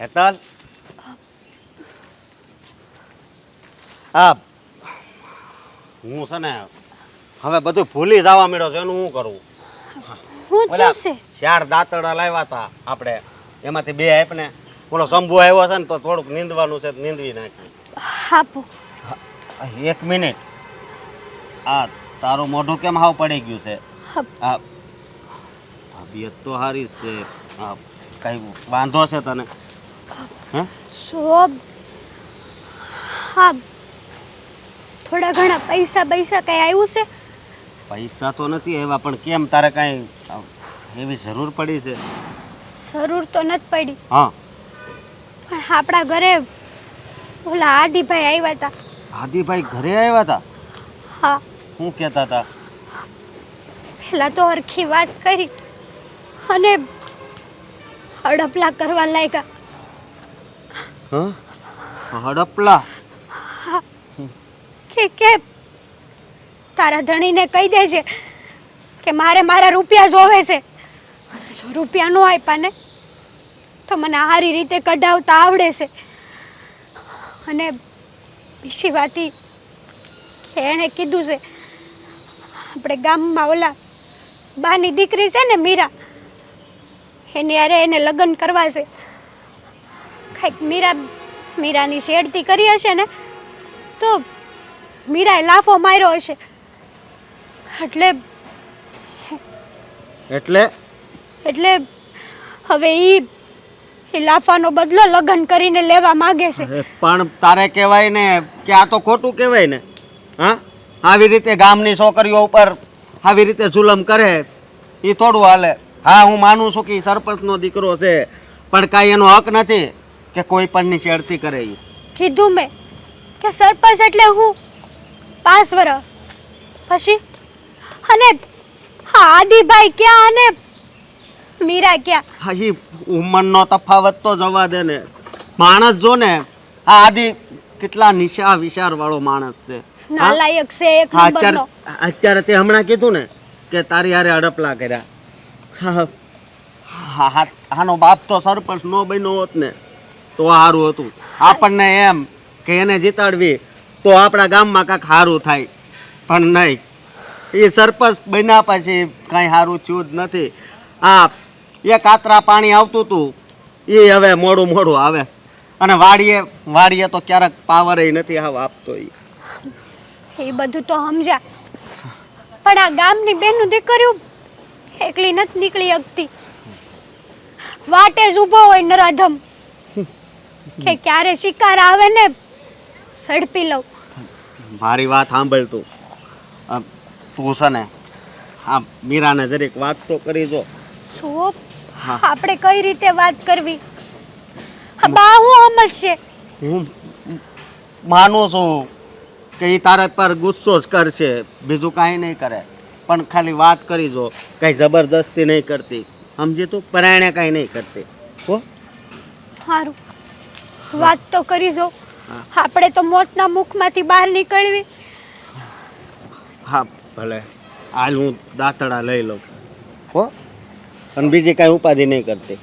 હેતલ આ હું છે ને હવે બધું ભૂલી જવા મળ્યો છે એનું હું કરું? ઓલા ચાર દાંતડા લાવ્યા હતા આપણે. એમાંથી બે આપને. ઓલો શંભુ આવ્યો છે ને તો થોડુંક નીંદવાનું છે નીંદવી નાખી એક મિનિટ. આ તારું મોઢું કેમ હાવ પડી ગયું છે? તબિયત તો સારી છે. કઈ વાંધો છે તને? હે? સો હા થોડા ઘણા પૈસા પૈસા કઈ આવ્યું છે? પૈસા તો નથી આવ્યા પણ કેમ તારે કઈ એવી જરૂર પડી છે? જરૂર તો નથી પડી. હા. પણ આપણા ઘરે ઓલા આદિભાઈ આવ્યા હતા. આદિભાઈ ઘરે આવ્યા હતા? હા. હું કહેતા હતા? પેલા તો હરખી વાત કરી અને હડપલા કરવા લાગ્યા. હડપલા. કે કે તારા ધણીને કહી દેજે કે મારે મારા રૂપિયા જોવે છે. જો રૂપિયા ન આપ્યા ને, તો મને સારી રીતે કઢાવતા આવડે છે. અને બીજી વાત કે એણે કીધું છે, આપણે ગામમાં ઓલા બાની દીકરી છે ને મીરા, એની અરે એને લગ્ન કરવા છે. કાંઈક મીરા મીરાની શેડતી કરી હશે ને તો મીરાએ લાફો માર્યો હશે. એટલે એટલે? એટલે હવે ઈ એ લાફાનો બદલો લગ્ન કરીને લેવા માંગે છે. પણ તારે કહેવાય ને કે આ તો ખોટું કહેવાય ને. હા? આવી રીતે ગામની છોકરીઓ ઉપર આવી રીતે જુલમ કરે એ થોડું હાલે. હા હું માનું છું કે સરપંચનો દીકરો છે પણ કાંઈ એનો હક નથી. કે કોઈ પણની શેરતી કરે એ કીધું મેં કે સરપંચ એટલે હું? પાંચ વર્ષ પછી? અને હા આદિભાઈ ક્યાં અને મીરા ક્યાં? હા એ ઉંમરનો તફાવત તો જવા દે ને. માણસ જો ને આ આદિ કેટલા નિશા વિચાર વાળો માણસ છે. નાલાયક છે એક નંબરનો. અત્યારે તે હમણાં કીધું ને કે તારી હારે અડપલા કર્યા. હા. હા હા આનો બાપ તો સરપંચ નો બન્યો હોત ને. તો સારું હતું. આપણને એમ કે એને જીતાડવી તો આપણા ગામમાં કાંઈક સારું થાય. પણ નહીં. એ સરપંચ બન્યા પછી કાંઈ સારું થયું જ નથી. આ એક કાતરા પાણી આવતું હતું. એ હવે મોડું મોડું આવે. અને વાડીએ વાડીએ તો ક્યારેક પાવર નથી આવ આપતો એ એ બધું તો સમજ્યા. પણ આ ગામની બેનનું દીકરીઓ એકલી નથી નીકળી શકતી. વાટે જ ઊભો હોય નરાધમ. કે ક્યારે શિકાર આવે ને સડપી લઉં. મારી વાત સાંભળ તું. તું છે ને હા મીરાને જરીક વાત તો કરી જો. શું આપણે કઈ રીતે વાત કરવી? બા હું સમજશે હું માનું છું કે એ તારા પર ગુસ્સો જ કરશે બીજું કાંઈ નહીં કરે. પણ ખાલી વાત કરી જો કાંઈ જબરદસ્તી નહીં કરતી. સમજી તું? પરાયણે કાંઈ નહીં કરતી. હો? સારું વાત તો કરી જો. હા. આપણે તો મોતના મુખમાંથી બહાર નીકળવી. હા ભલે. હાલ હું દાંતડા લઈ લઉં. હો? અને બીજી કાંઈ ઉપાધિ નહીં કરતી.